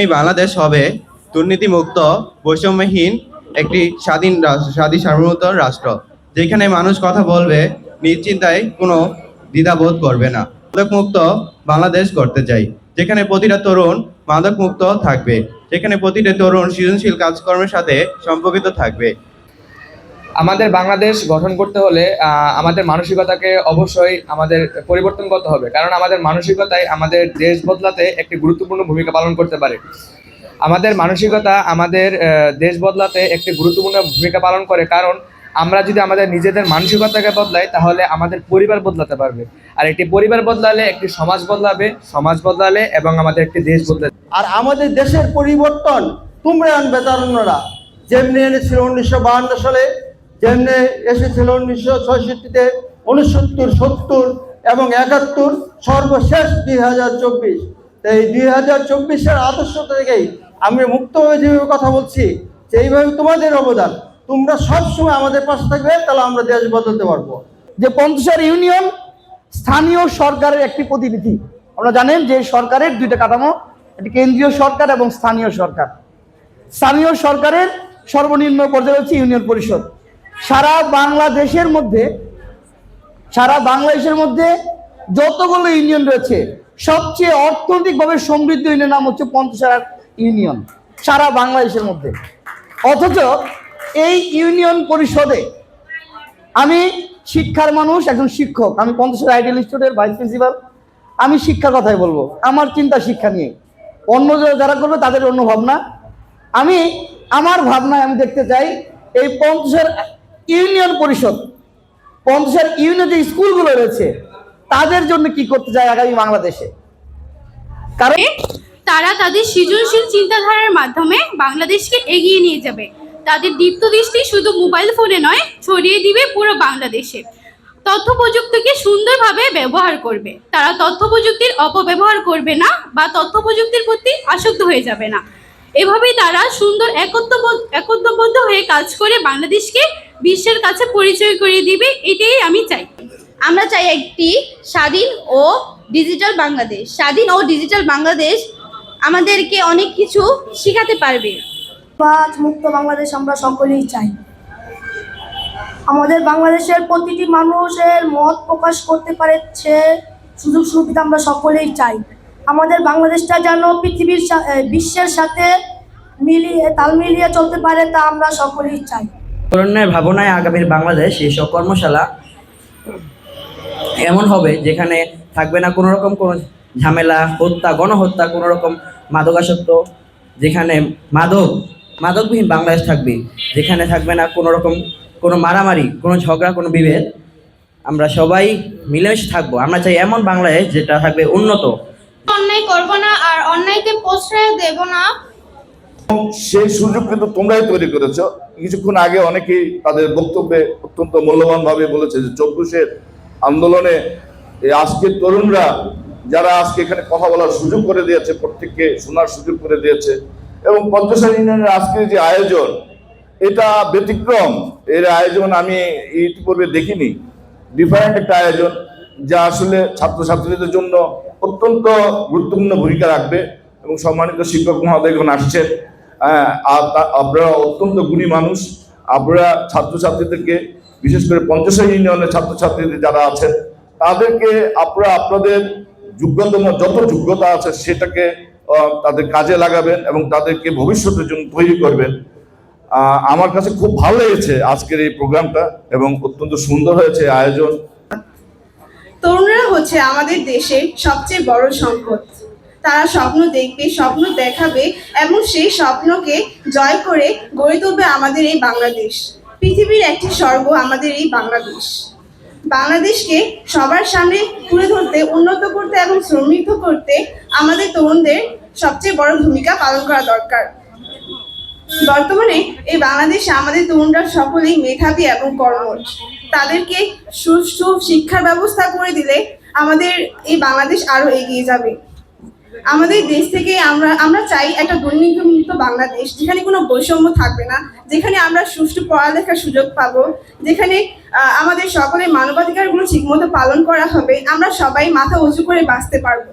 এই বাংলাদেশ হবে দুর্নীতিমুক্ত, বৈষম্যহীন একটি স্বাধীন রাষ্ট্র স্বাধীন সার্বভৌমত রাষ্ট্র, যেখানে মানুষ কথা বলবে, নিশ্চিন্তায় কোনো দ্বিধাবোধ করবে না। মাদকমুক্ত বাংলাদেশ করতে চাই, যেখানে প্রতিটা তরুণ মাদকমুক্ত থাকবে, যেখানে প্রতিটা তরুণ সৃজনশীল কাজকর্মের সাথে সম্পর্কিত থাকবে। আমাদের বাংলাদেশ গঠন করতে হলে আমাদের মানসিকতাকে অবশ্যই আমাদের পরিবর্তন করতে হবে। কারণ আমাদের মানসিকতাই আমাদের দেশ বদলাতে একটি গুরুত্বপূর্ণ ভূমিকা পালন করতে পারে। আমাদের মানসিকতা আমাদের দেশ বদলাতে একটি গুরুত্বপূর্ণ ভূমিকা পালন করে। কারণ আমরা যদি আমাদের নিজেদের মানসিকতাকে বদলাই, তাহলে আমাদের পরিবার বদলাতে পারবে। আর একটি পরিবার বদলালে একটি সমাজ বদলাবে, সমাজ বদলালে এবং আমাদের একটি দেশ বদলাবে। আর আমাদের দেশের পরিবর্তন তোমরা আনবে তরুণরা যেমনি এনেছিল উনিশশো সালে যেমনি এসেছিল উনিশশো ছয়ষট্টিতে উনসত্তর, সত্তর এবং একাত্তর, সর্বশেষ দুই হাজার চব্বিশ। এই দুই হাজার চব্বিশের আদর্শ থেকেই আমি মুক্তভাবে যেভাবে কথা বলছি, যে এইভাবে তোমাদের অবদান, তোমরা সবসময় আমাদের পাশে থাকবে, তাহলে আমরা দেশ বদলতে পারব। যে পঞ্চসার ইউনিয়ন স্থানীয় সরকারের একটি প্রতিনিধি। আমরা জানেন যে সরকারের দুইটা কাঠামো একটি কেন্দ্রীয় সরকার এবং স্থানীয় সরকার। স্থানীয় সরকারের সর্বনিম্ন পর্যায়ে হচ্ছে ইউনিয়ন পরিষদ। সারা বাংলাদেশের মধ্যে, সারা বাংলাদেশের মধ্যে যতগুলো ইউনিয়ন রয়েছে, সবচেয়ে অর্থনৈতিকভাবে সমৃদ্ধ ইউনিয়ন নাম হচ্ছে পঞ্চসার ইউনিয়ন, সারা বাংলাদেশের মধ্যে। অথচ এই ইউনিয়ন পরিষদে আমি শিক্ষার মানুষ, একজন শিক্ষক। আমি পঞ্চাশের আইডিয়াল ইনস্টিটিউটের ভাইস প্রিন্সিপাল। আমি শিক্ষার কথাই বলব, আমার চিন্তা শিক্ষা নিয়ে। অন্য যারা- করবে, তাদের অন্য ভাবনা। আমি, আমার ভাবনায় আমি দেখতে চাই, এই পঞ্চাশের ইউনিয়ন পরিষদ, পঞ্চাশের ইউনিয়ন যে স্কুলগুলো রয়েছে, তাদের জন্য কি করতে চায় আগামী বাংলাদেশে? কারণ তারা তাদের সৃজনশীল চিন্তাধারার মাধ্যমে বাংলাদেশকে এগিয়ে নিয়ে যাবে। তাদের দীপ্ত দৃষ্টি শুধু মোবাইল ফোনে নয়, ছড়িয়ে দিবে পুরো বাংলাদেশে। তথ্য প্রযুক্তিকে সুন্দরভাবে ব্যবহার করবে। তারা তথ্য প্রযুক্তির অপব্যবহার করবে না বা তথ্য প্রযুক্তির প্রতি আসক্ত হয়ে যাবে না। এভাবেই তারা সুন্দর একত্রবদ্ধ একত্রবদ্ধ হয়ে কাজ করে বাংলাদেশকে বিশ্বের কাছে পরিচয় করিয়ে দিবে এটাই আমি চাই। আমরা চাই একটি স্বাধীন ও ডিজিটাল বাংলাদেশ। স্বাধীন ও ডিজিটাল বাংলাদেশ আমাদেরকে অনেক কিছু শেখাতে পারবে। বাজ মুক্ত বাংলাদেশ আমরা সকলেই চাই। আমাদের বাংলাদেশের প্রতিটি মানুষের মত প্রকাশ করতে পারছে সুযোগ সুবিধা আমরা সকলেই চাই। আমাদের বাংলাদেশটা যেন পৃথিবীর সা- বিশ্বের সাথে মিলিয়ে তাল মিলিয়ে চলতে পারে তা আমরা সকলেই চাই। তরুণের ভাবনায় আগামীর বাংলাদেশ এইসব কর্মশালা এমন হবে যেখানে থাকবে না কোনো রকম কোনো ঝামেলা, হত্যা, গণহত্যা কোনো রকম মাদকাসক্ত, যেখানে মাদক, মাদকবিহীন বাংলাদেশ থাকবে, যেখানে থাকবে না কোনো রকম কোনো মারামারি, কোনো ঝগড়া, কোনো বিভেদ। আমরা সবাই মিলেমিশে থাকব। আমরা চাই এমন বাংলাদেশ যেটা থাকবে উন্নত। অন্যায় করব না আর অন্যায়কে প্রশ্রয় দেব না। সেই সুযোগ কিন্তু তোমরাই তৈরি করেছ। কিছুক্ষণ আগে অনেকেই তাদের বক্তব্যে অত্যন্ত মূল্যবান ভাবে বলেছে যে চব্বিশের আন্দোলনে আজকের তরুণরা যারা আজকে এখানে কথা বলার সুযোগ করে দিয়েছে, প্রত্যেককে শোনার সুযোগ করে দিয়েছে এবং পঞ্চাশ ইউনিয়নের আজকের যে আয়োজন, এটা ব্যতিক্রম। এর আয়োজন আমি ইতিপূর্বে দেখিনি। ডিফারেন্ট একটা আয়োজন যা আসলে ছাত্রছাত্রীদের জন্য অত্যন্ত গুরুত্বপূর্ণ ভূমিকা রাখবে এবং সম্মানিত শিক্ষক মহোদয়গণ আসছেন। হ্যাঁ, আপনারা অত্যন্ত গুণী মানুষ। আপনারা ছাত্রছাত্রীদেরকে বিশেষ করে পঞ্চাশ ইউনিয়নের ছাত্রছাত্রীদের যারা আছেন তাদেরকে আপনারা আপনাদের যোগ্যতম যত যোগ্যতা আছে সেটাকে তাদের কাজে লাগাবেন এবং তাদেরকে ভবিষ্যতের জন্য তৈরি করবেন। আমার কাছে খুব ভালো লেগেছে আজকের এই প্রোগ্রামটা এবং অত্যন্ত সুন্দর হয়েছে আয়োজন। তরুণরা হচ্ছে আমাদের দেশের সবচেয়ে বড় সম্পদ। তারা স্বপ্ন দেখবে, স্বপ্ন দেখাবে এবং সেই স্বপ্নকে জয় করে গড়ে তুলবে আমাদের এই বাংলাদেশ। পৃথিবীর একটি স্বর্গ আমাদের এই বাংলাদেশ। বাংলাদেশকে সবার সামনে তুলে ধরতে, উন্নত করতে এবং সমৃদ্ধ করতে আমাদের তরুণদের সবচেয়ে বড় ভূমিকা পালন করা দরকার। বর্তমানে এই বাংলাদেশে আমাদের তরুণরা সকলেই মেধাবী এবং কর্মঠ। তাদেরকে সুষ্ঠু শিক্ষার ব্যবস্থা করে দিলে আমাদের এই বাংলাদেশ আরও এগিয়ে যাবে। আমাদের দেশ থেকে আমরা আমরা চাই একটা দুর্নীতিমুক্ত বাংলাদেশ, যেখানে কোনো বৈষম্য থাকবে না, যেখানে আমরা সুষ্ঠু পড়ালেখার সুযোগ পাবো, যেখানে আমাদের সকলের মানবাধিকারগুলো ঠিকমতো পালন করা হবে, আমরা সবাই মাথা উঁচু করে বাঁচতে পারব।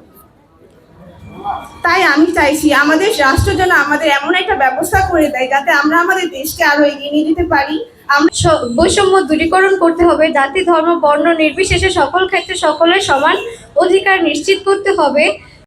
তাই আমি চাইছি আমাদের রাষ্ট্র যেন আমাদের এমন একটা ব্যবস্থা করে দেয়, যাতে আমরা আমাদের দেশকে আরও এগিয়ে নিয়ে যেতে পারি। আমরা বৈষম্য দূরীকরণ করতে হবে, জাতি, ধর্ম, বর্ণ নির্বিশেষে সকল ক্ষেত্রে সকলের সমান অধিকার নিশ্চিত করতে হবে।